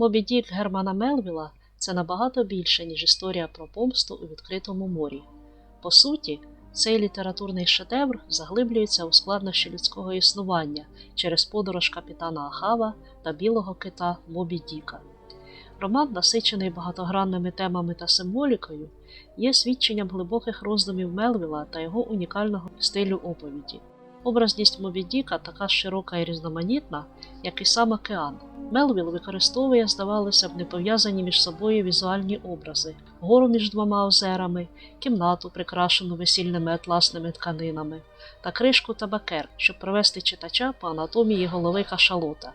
Мобі Дік Германа Мелвіла це набагато більше, ніж історія про помсту у відкритому морі. По суті, цей літературний шедевр заглиблюється у складнощі людського існування через подорож капітана Ахава та білого кита Мобі Діка. Роман, насичений багатогранними темами та символікою, є свідченням глибоких роздумів Мелвіла та його унікального стилю оповіді. Образність Мобі Діка така широка і різноманітна, як і сам океан. Мелвіл використовує, здавалося б, непов'язані між собою візуальні образи, гору між двома озерами, кімнату, прикрашену весільними атласними тканинами, та кришку табакер, щоб провести читача по анатомії голови кашалота.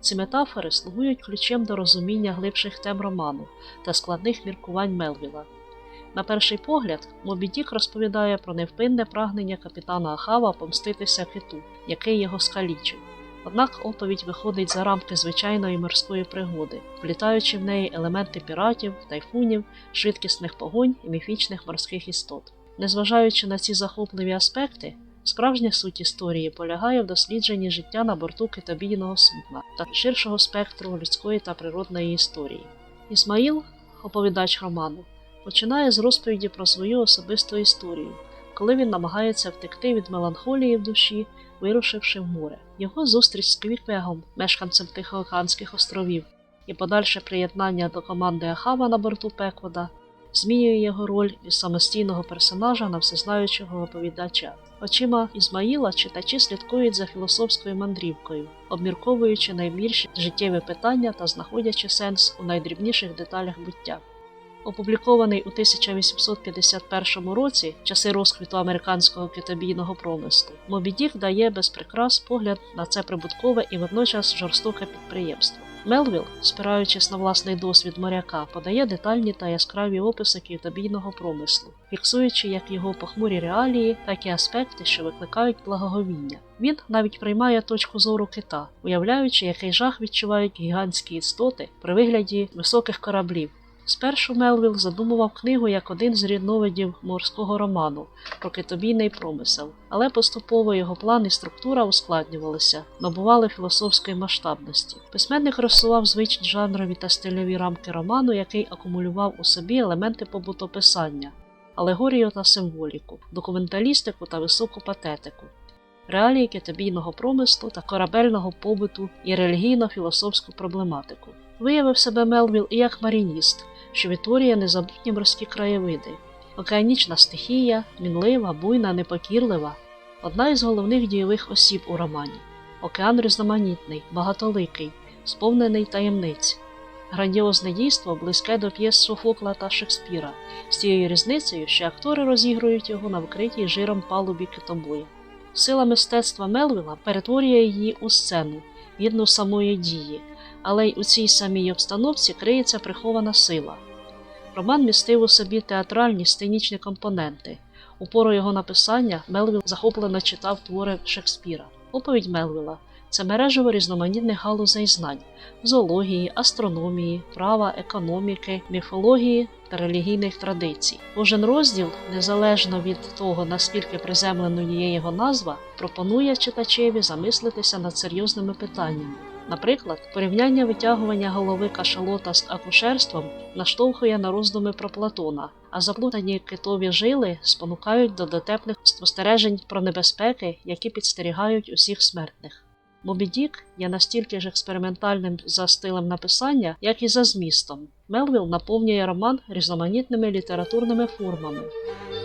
Ці метафори слугують ключем до розуміння глибших тем роману та складних міркувань Мелвіла. На перший погляд, Мобі Дік розповідає про невпинне прагнення капітана Ахава помститися киту, який його скалічив. Однак оповідь виходить за рамки звичайної морської пригоди, влітаючи в неї елементи піратів, тайфунів, швидкісних погонь і міфічних морських істот. Незважаючи на ці захопливі аспекти, справжня суть історії полягає в дослідженні життя на борту китобійного судна та ширшого спектру людської та природної історії. Ісмаїл, оповідач роману, починає з розповіді про свою особисту історію, коли він намагається втекти від меланхолії в душі, вирушивши в море. Його зустріч з Квіквегом, мешканцем Тихоокеанських островів, і подальше приєднання до команди Ахава на борту Пеквода змінює його роль із самостійного персонажа на всезнаючого оповідача. Очима Ізмаїла читачі слідкують за філософською мандрівкою, обмірковуючи найбільші життєві питання та знаходячи сенс у найдрібніших деталях буття. Опублікований у 1851 році часи розквіту американського китобійного промислу, Мобі Дік дає без прикрас погляд на це прибуткове і водночас жорстоке підприємство. Мелвіл, спираючись на власний досвід моряка, подає детальні та яскраві описи китобійного промислу, фіксуючи як його похмурі реалії, так і аспекти, що викликають благоговіння. Він навіть приймає точку зору кита, уявляючи, який жах відчувають гігантські істоти при вигляді високих кораблів. Спершу Мелвіл задумував книгу як один з рідновидів морського роману про китобійний промисел, але поступово його план і структура ускладнювалися, набували філософської масштабності. Письменник розсував звичні жанрові та стильові рамки роману, який акумулював у собі елементи побутописання, алегорію та символіку, документалістику та високу патетику. Реалії китобійного промислу та корабельного побуту і релігійно-філософську проблематику. Виявив себе Мелвіл і як марініст, що відтворює незабутні морські краєвиди. Океанічна стихія, мінлива, буйна, непокірлива одна із головних дійових осіб у романі. Океан різноманітний, багатоликий, сповнений таємниць. Грандіозне дійство близьке до п'єс Софокла та Шекспіра, з тією різницею, що актори розігрують його на вкритій жиром палубі китобоя. Сила мистецтва Мелвіла перетворює її у сцену, гідну самої дії, але й у цій самій обстановці криється прихована сила. Роман містив у собі театральні сценічні компоненти. У пору його написання Мелвіл захоплено читав твори Шекспіра. Оповідь Мелвіла це мережево різноманітних галузей знань зоології, астрономії, права, економіки, міфології та релігійних традицій. Кожен розділ, незалежно від того, наскільки приземленою є його назва, пропонує читачеві замислитися над серйозними питаннями. Наприклад, порівняння витягування голови кашалота з акушерством наштовхує на роздуми про Платона, а заплутані китові жили спонукають до дотепних спостережень про небезпеки, які підстерігають усіх смертних. Мобі Дік є настільки ж експериментальним за стилем написання, як і за змістом. Мелвіл наповнює роман різноманітними літературними формами,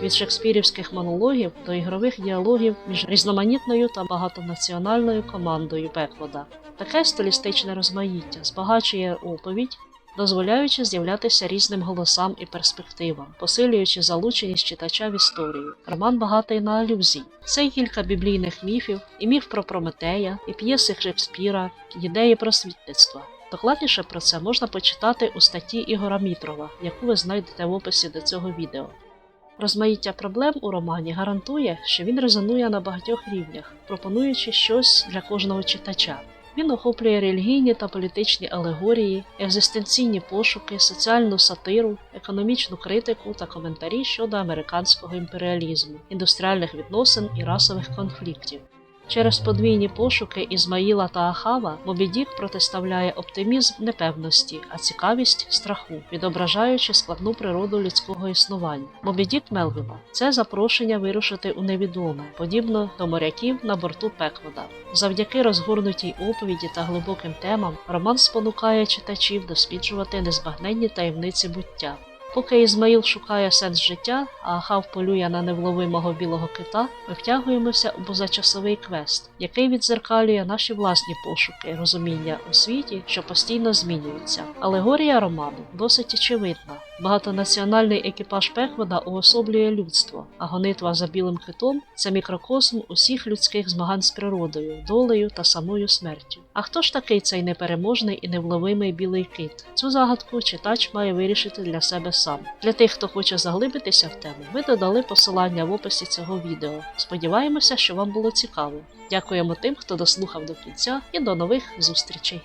від шекспірівських монологів до ігрових діалогів між різноманітною та багатонаціональною командою Пеквода. Таке стилістичне розмаїття збагачує оповідь, дозволяючи з'являтися різним голосам і перспективам, посилюючи залученість читача в історію. Роман багатий на алюзії. Це кілька біблійних міфів, і міф про Прометея, і п'єси Шекспіра, ідеї просвітництва. Докладніше про це можна почитати у статті Ігора Мітрова, яку ви знайдете в описі до цього відео. Розмаїття проблем у романі гарантує, що він резонує на багатьох рівнях, пропонуючи щось для кожного читача. Він охоплює релігійні та політичні алегорії, екзистенційні пошуки, соціальну сатиру, економічну критику та коментарі щодо американського імперіалізму, індустріальних відносин і расових конфліктів. Через подвійні пошуки Ізмаїла та Ахава Мобі Дік протиставляє оптимізм непевності, а цікавість страху, відображаючи складну природу людського існування. Мобі Дік Мелвіла це запрошення вирушити у невідоме, подібно до моряків на борту Пеквода. Завдяки розгорнутій оповіді та глибоким темам роман спонукає читачів досліджувати незбагненні таємниці буття. Поки Ізмаїл шукає сенс життя, а Ахав полює на невловимого білого кита, ми втягуємося у позачасовий квест, який відзеркалює наші власні пошуки, розуміння у світі, що постійно змінюється. Алегорія роману досить очевидна. Багатонаціональний екіпаж Пеквода уособлює людство, а гонитва за білим китом це мікрокосм усіх людських змагань з природою, долею та самою смертю. А хто ж такий цей непереможний і невловимий білий кит? Цю загадку читач має вирішити для себе сам. Для тих, хто хоче заглибитися в тему, ми додали посилання в описі цього відео. Сподіваємося, що вам було цікаво. Дякуємо тим, хто дослухав до кінця, і до нових зустрічей!